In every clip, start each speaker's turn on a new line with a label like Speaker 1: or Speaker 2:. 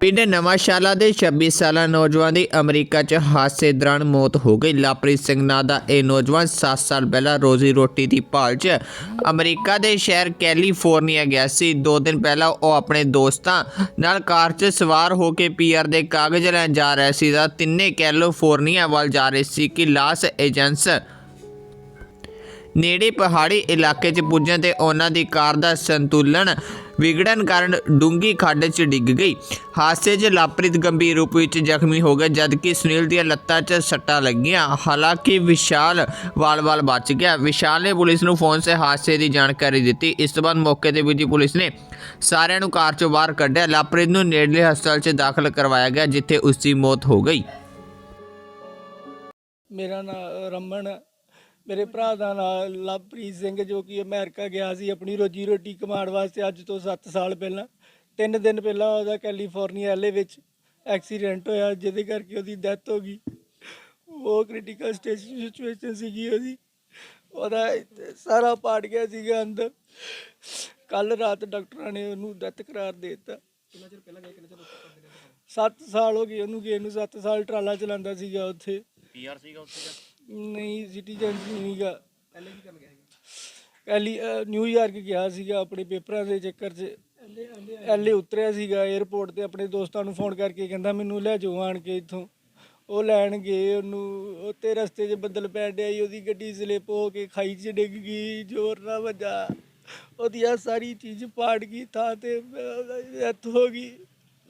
Speaker 1: ਪਿੰਡ ਨਵਾਂਸ਼ਾਲਾ ਦੇ 26 ਸਾਲਾ ਨੌਜਵਾਨ ਦੀ ਅਮਰੀਕਾ 'ਚ ਹਾਦਸੇ ਦੌਰਾਨ ਮੌਤ ਹੋ ਗਈ। ਲਵਪ੍ਰੀਤ ਸਿੰਘ ਨਾਂ ਦਾ ਇਹ ਨੌਜਵਾਨ 7 ਸਾਲ ਪਹਿਲਾਂ ਰੋਜ਼ੀ ਰੋਟੀ ਦੀ ਭਾਲ 'ਚ ਅਮਰੀਕਾ ਦੇ ਸ਼ਹਿਰ ਕੈਲੀਫੋਰਨੀਆ ਗਿਆ ਸੀ। ਦੋ ਦਿਨ ਪਹਿਲਾਂ ਉਹ ਆਪਣੇ ਦੋਸਤਾਂ ਨਾਲ ਕਾਰ 'ਚ ਸਵਾਰ ਹੋ ਕੇ ਪੀਆਰ ਦੇ ਕਾਗਜ਼ ਲੈਣ ਜਾ ਰਿਹਾ ਸੀ। ਤਾਂ ਤਿੰਨੇ ਕੈਲੀਫੋਰਨੀਆ ਵੱਲ ਜਾ ਰਹੇ ਸੀ ਕਿ ਲਾਸ ਏਜੰਸ ਨੇੜੇ ਪਹਾੜੀ ਇਲਾਕੇ 'ਚ ਪੁੱਜਣ ਤੇ ਉਹਨਾਂ ਦੀ ਕਾਰ ਦਾ ਸੰਤੁਲਨ ਵਿਗੜਨ ਕਾਰਨ ਡੂੰਗੀ ਖੱਡ 'ਚ ਡਿੱਗ ਗਈ। ਹਾਦਸੇ 'ਚ ਲਾਪ੍ਰਿਤ ਗੰਭੀਰ ਰੂਪ ਵਿੱਚ ਜ਼ਖਮੀ ਹੋ ਗਿਆ ਜਦਕਿ ਸੁਨੀਲ ਦੀਆਂ ਲੱਤਾਂ 'ਚ ਸੱਟਾਂ ਲੱਗੀਆਂ। ਹਾਲਾਂਕਿ ਵਿਸ਼ਾਲ ਵਾਲ ਬਚ ਗਿਆ। ਵਿਸ਼ਾਲ ਨੇ ਪੁਲਿਸ ਨੂੰ ਫੋਨ 'ਤੇ ਹਾਦਸੇ ਦੀ ਜਾਣਕਾਰੀ ਦਿੱਤੀ। ਇਸ ਤੋਂ ਬਾਅਦ ਮੌਕੇ ਤੇ ਪੁੱਜੀ ਪੁਲਿਸ ਨੇ ਸਾਰਿਆਂ ਨੂੰ ਕਾਰ 'ਚੋਂ ਬਾਹਰ ਕੱਢਿਆ। ਲਾਪ੍ਰਿਤ ਨੂੰ ਨੇੜਲੇ ਹਸਪਤਾਲ 'ਚ ਦਾਖਲ ਕਰਵਾਇਆ ਗਿਆ, ਜਿੱਥੇ ਉਸ ਦੀ ਮੌਤ ਹੋ ਗਈ।
Speaker 2: ਮੇਰਾ ਨਾਮ ਰਮਨ ਹੈ। ਮੇਰੇ ਭਰਾ ਦਾ ਨਾਮ ਲਵਪ੍ਰੀਤ ਸਿੰਘ ਜੋ ਕਿ ਅਮਰੀਕਾ ਗਿਆ ਸੀ ਆਪਣੀ ਰੋਜੀ ਰੋਟੀ ਕਮਾਉਣ ਵਾਸਤੇ ਅੱਜ ਤੋਂ 7 ਸਾਲ ਪਹਿਲਾਂ। ਤਿੰਨ ਦਿਨ ਪਹਿਲਾਂ ਉਹਦਾ ਕੈਲੀਫੋਰਨੀਆ ਐਲਏ ਵਿੱਚ ਐਕਸੀਡੈਂਟ ਹੋਇਆ ਜਿਹਦੇ ਕਰਕੇ ਉਹਦੀ ਡੈਥ ਹੋ ਗਈ। ਉਹ ਕ੍ਰਿਟੀਕਲ ਸਟੇਜ ਸਿਚੁਏਸ਼ਨ ਸੀਗੀ ਉਹਦੀ। ਉਹਦਾ ਸਾਰਾ ਪਾੜ ਗਿਆ ਸੀਗਾ ਅੰਦਰ। ਕੱਲ ਰਾਤ ਡਾਕਟਰਾਂ ਨੇ ਉਹਨੂੰ ਡੈਥ ਕਰਾਰ ਦੇ ਦਿੱਤਾ। ਕਿੰਨਾ ਚਿਰ ਪਹਿਲਾਂ ਗਿਆ ਕਿੰਨਾ ਚਿਰ 7 ਸਾਲ ਹੋ ਗਏ ਉਹਨੂੰ ਗਏ ਨੂੰ 7 ਸਾਲ ਟਰਾਲਾ ਚਲਾਉਂਦਾ ਸੀਗਾ ਉੱਥੇ।
Speaker 3: ਪੀਆਰ ਸੀਗਾ ਉੱਥੇ ਦਾ
Speaker 2: ਨਹੀਂ ਸਿਟੀਜ਼ਨ ਨਹੀਂਗਾ ਪਹਿਲੇ ਕੀ ਕਰਨ ਗਿਆ ਪਹਿਲੀ ਨਿਊਯਾਰਕ ਗਿਆ ਸੀਗਾ ਆਪਣੇ ਪੇਪਰਾਂ ਦੇ ਚੱਕਰ 'ਚ। ਐਲੇ ਉਤਰਿਆ ਸੀਗਾ 에어ਪੋਰਟ ਤੇ, ਆਪਣੇ ਦੋਸਤਾਂ ਨੂੰ ਫੋਨ ਕਰਕੇ ਕਹਿੰਦਾ, ਮੈਨੂੰ ਲੈ ਜਾਓ ਆਣ ਕੇ ਇੱਥੋਂ। ਉਹ ਲੈਣ ਗਏ ਉਹਨੂੰ ਉੱਤੇ ਰਸਤੇ 'ਚ ਬੱਦਲ ਪੈਣ ਡਿਆ ਸੀ, ਉਹਦੀ ਗੱਡੀ ਸਲਿੱਪ ਹੋ ਕੇ ਖਾਈ 'ਚ ਡਿੱਗ ਗਈ, ਜ਼ੋਰ ਨਾਲ ਵੱਜਾ। ਉਹਦੀ ਆਹ ਸਾਰੀ ਚੀਜ਼ ਪਾੜ ਗਈ, ਥਾਂ ਤੇ ਡੈਥ ਹੋ ਗਈ।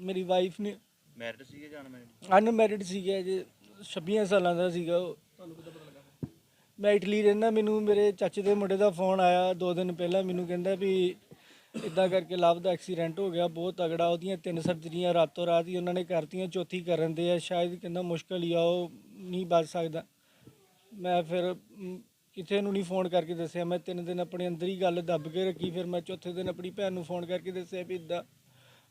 Speaker 2: ਮੇਰੀ ਵਾਈਫ ਨੇ
Speaker 3: ਮੈਰਿਡ ਸੀਗੇ ਜਾਂ ਅਨਮੈਰਿਡ
Speaker 2: ਅਨਮੈਰਿਡ ਸੀਗਾ ਜੇ 26 ਸਾਲਾਂ ਦਾ ਸੀਗਾ ਉਹ। ਤੁਹਾਨੂੰ ਕਿੱਦਾਂ ਪਤਾ ਲੱਗਾ ਮੈਂ ਇਟਲੀ ਰਹਿਣਾ ਮੈਨੂੰ ਮੇਰੇ ਚਾਚੇ ਦੇ ਮੁੰਡੇ ਦਾ ਫੋਨ ਆਇਆ ਦੋ ਦਿਨ ਪਹਿਲਾਂ ਮੈਨੂੰ ਕਹਿੰਦਾ ਵੀ ਇਦਾਂ ਕਰਕੇ ਲਵ ਦਾ ਐਕਸੀਡੈਂਟ ਹੋ ਗਿਆ ਬਹੁਤ ਤਗੜਾ ਉਹਦੀਆਂ ਤਿੰਨ ਸਰਜਰੀਆਂ ਰਾਤੋਂ ਰਾਤ ਹੀ ਉਹਨਾਂ ਨੇ ਕਰਤੀਆਂ ਚੌਥੀ ਕਰਨ ਦੇ ਆ ਸ਼ਾਇਦ ਕਹਿੰਦਾ ਮੁਸ਼ਕਲ ਹੀ ਆ ਉਹ ਨਹੀਂ ਬਚ ਸਕਦਾ। ਮੈਂ ਫਿਰ ਮ, ਕਿਸੇ ਨੂੰ ਨਹੀਂ ਫੋਨ ਕਰਕੇ ਦੱਸਿਆ ਮੈਂ ਤਿੰਨ ਦਿਨ ਆਪਣੇ ਅੰਦਰ ਹੀ ਗੱਲ ਦੱਬ ਕੇ ਰੱਖੀ ਫਿਰ ਮੈਂ ਚੌਥੇ ਦਿਨ ਆਪਣੀ ਭੈਣ ਨੂੰ ਫੋਨ ਕਰਕੇ ਦੱਸਿਆ ਵੀ ਇਦਾਂ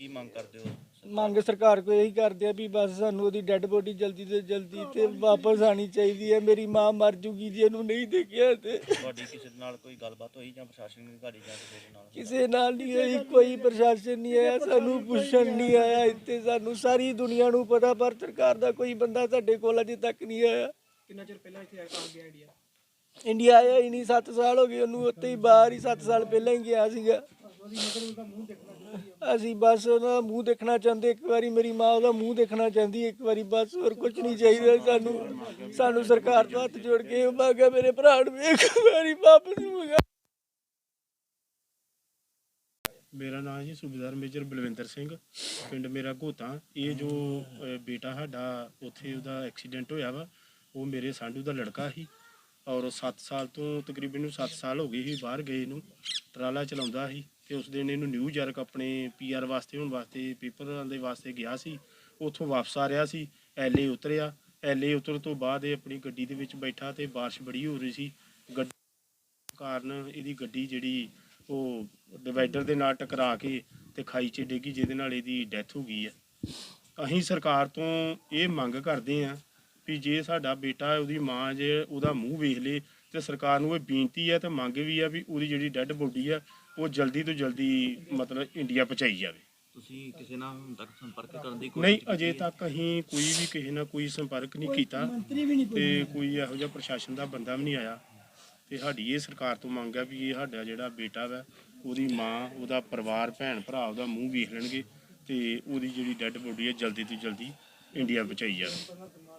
Speaker 3: ਕੀ ਮੰਗ ਕਰਦੇ ਹੋ?
Speaker 2: ਮੰਗ ਸਰਕਾਰ ਕੋਲ ਇਹੀ ਕਰਦੇ ਆ ਵੀ ਬਸ ਸਾਨੂੰ ਉਹਦੀ ਡੈੱਡ ਬੋਡੀ ਜਲਦੀ ਤੋਂ ਜਲਦੀ ਤੇ ਵਾਪਸ ਆਣੀ ਚਾਹੀਦੀ ਹੈ। ਮੇਰੀ ਮਾਂ ਮਰ ਜੂਗੀ ਜੇ ਇਹਨੂੰ ਨਹੀਂ ਦੇਖਿਆ ਤੇ।
Speaker 3: ਤੁਹਾਡੀ ਕਿਸੇ ਦੇ ਨਾਲ ਕੋਈ ਗੱਲਬਾਤ ਹੋਈ ਜਾਂ ਪ੍ਰਸ਼ਾਸਨ ਦੀ ਅਧਿਕਾਰੀ ਜਾਂ ਕਿਸੇ ਦੇ ਨਾਲ?
Speaker 2: ਕਿਸੇ ਨਾਲ ਨਹੀਂ ਹੋਈ ਕੋਈ ਪ੍ਰਸ਼ਾਸਨ ਨਹੀਂ ਆਇਆ ਸਾਨੂੰ ਪੁੱਛਣ ਨਹੀਂ ਆਇਆ ਇੱਥੇ ਸਾਨੂੰ। ਸਾਰੀ ਦੁਨੀਆ ਨੂੰ ਪਤਾ ਪਰ ਸਰਕਾਰ ਦਾ ਕੋਈ ਬੰਦਾ ਸਾਡੇ ਕੋਲ ਅਜੇ ਤੱਕ ਨਹੀਂ ਆਇਆ। ਕਿੰਨਾ ਚਿਰ ਪਹਿਲਾਂ ਇੱਥੇ ਆ ਗਿਆ ਇੰਡੀਆ ਇੰਡੀਆ ਆਇਆ ਹੀ ਨਹੀਂ 7 ਸਾਲ ਹੋ ਗਏ ਉਹਨੂੰ, ਉੱਥੇ ਹੀ ਬਾਹਰ ਹੀ 7 ਸਾਲ ਪਹਿਲਾਂ ਹੀ ਗਿਆ ਸੀਗਾ। ਅਸੀਂ ਬਸ ਉਹਦਾ ਮੂੰਹ ਦੇਖਣਾ ਚਾਹੁੰਦੇ, ਇੱਕ ਵਾਰੀ ਮੇਰੀ ਮਾਂ ਉਹਦਾ ਮੂੰਹ ਦੇਖਣਾ ਚਾਹੁੰਦੀ, ਇੱਕ ਵਾਰੀ ਬਸ ਹੋਰ ਕੁਝ ਨਹੀਂ ਚਾਹੀਦਾ। ਸਾਨੂੰ ਸਾਨੂੰ ਸਰਕਾਰ ਤੋਂ ਹੱਥ ਜੋੜ ਕੇ ਮੰਗਾ ਮੇਰੇ ਭਰਾ ਨੂੰ ਇੱਕ ਵਾਰੀ ਵਾਪਸ ਮੰਗਾ
Speaker 4: ਮੇਰਾ ਨਾਮ ਜੀ ਸੂਬੇਦਾਰ ਮੇਜਰ ਬਲਵਿੰਦਰ ਸਿੰਘ, ਪਿੰਡ ਮੇਰਾ ਘੋਤਾ ਇਹ ਜੋ ਬੇਟਾ ਸਾਡਾ, ਉੱਥੇ ਉਹਦਾ ਐਕਸੀਡੈਂਟ ਹੋਇਆ ਵਾ, ਉਹ ਮੇਰੇ ਸਾਂਢੂ ਦਾ ਲੜਕਾ ਸੀ। ਔਰ 7 ਸਾਲ ਤੋਂ ਤਕਰੀਬਨ ਨੂੰ 7 ਸਾਲ ਹੋ ਗਏ ਸੀ, ਬਾਹਰ ਗਏ ਨੂੰ ਟਰਾਲਾ ਚਲਾਉਂਦਾ ਸੀ ਤੇ ਉਸ ਦਿਨ ਇਹਨੂੰ ਨਿਊਯਾਰਕ ਆਪਣੇ ਪੀਆਰ ਵਾਸਤੇ, ਹੋਣ ਵਾਸਤੇ ਪੇਪਰ ਦੇ ਵਾਸਤੇ ਗਿਆ ਸੀ। ਉੱਥੋਂ ਵਾਪਸ ਆ ਰਿਹਾ ਸੀ, ਐਲਏ ਉਤਰਿਆ। ਐਲਏ ਉਤਰ ਤੋਂ ਬਾਅਦ ਇਹ ਆਪਣੀ ਗੱਡੀ ਦੇ ਵਿੱਚ ਬੈਠਾ ਤੇ ਬਾਰਿਸ਼ ਬੜੀ ਹੋ ਰਹੀ ਸੀ। ਗੱਡੀ ਕਾਰਨ ਇਹਦੀ ਗੱਡੀ ਜਿਹੜੀ ਉਹ ਡਿਵਾਈਡਰ ਦੇ ਨਾਲ ਟਕਰਾ ਕੇ ਤੇ ਖਾਈ 'ਚ ਡਿੱਗੀ, ਜਿਹਦੇ ਨਾਲ ਇਹਦੀ ਡੈਥ ਹੋ ਗਈ ਹੈ। ਅਸੀਂ ਸਰਕਾਰ ਤੋਂ ਇਹ ਮੰਗ ਕਰਦੇ ਹਾਂ ਵੀ ਜੇ ਸਾਡਾ ਬੇਟਾ ਉਹਦੀ ਮਾਂ ਜੇ ਉਹਦਾ ਮੂੰਹ ਵੇਖ ਲੇ ਤੇ ਸਰਕਾਰ ਨੂੰ ਇਹ ਬੇਨਤੀ ਹੈ ਤੇ ਮੰਗ ਵੀ ਆ ਵੀ ਉਹਦੀ ਜਿਹੜੀ ਡੈੱਡ ਬੋਡੀ ਆ ਉਹ ਜਲਦੀ ਤੋਂ ਜਲਦੀ ਮਤਲਬ ਇੰਡੀਆ ਪਹੁੰਚਾਈ ਜਾਵੇ।
Speaker 3: ਤੁਸੀਂ ਕਿਸੇ ਨਾਲ ਹੁਣ ਤੱਕ ਸੰਪਰਕ ਕਰਨ ਦੀ
Speaker 4: ਨਹੀਂ ਅਜੇ ਤੱਕ ਅਸੀਂ ਕੋਈ ਵੀ ਕਿਸੇ ਨਾਲ ਕੋਈ ਸੰਪਰਕ ਨਹੀਂ ਕੀਤਾ ਤੇ ਕੋਈ ਇਹੋ ਜਿਹਾ ਪ੍ਰਸ਼ਾਸਨ ਦਾ ਬੰਦਾ ਵੀ ਨਹੀਂ ਆਇਆ। ਤੇ ਸਾਡੀ ਇਹ ਸਰਕਾਰ ਤੋਂ ਮੰਗ ਹੈ ਵੀ ਇਹ ਸਾਡਾ ਜਿਹੜਾ ਬੇਟਾ ਵਾ ਉਹਦੀ ਮਾਂ ਉਹਦਾ ਪਰਿਵਾਰ ਭੈਣ ਭਰਾ ਉਹਦਾ ਮੂੰਹ ਵੇਖ ਲੈਣਗੇ ਤੇ ਉਹਦੀ ਜਿਹੜੀ ਡੈੱਡ ਬੋਡੀ ਹੈ ਜਲਦੀ ਤੋਂ ਜਲਦੀ ਇੰਡੀਆ ਪਹੁੰਚਾਈ ਜਾਵੇ।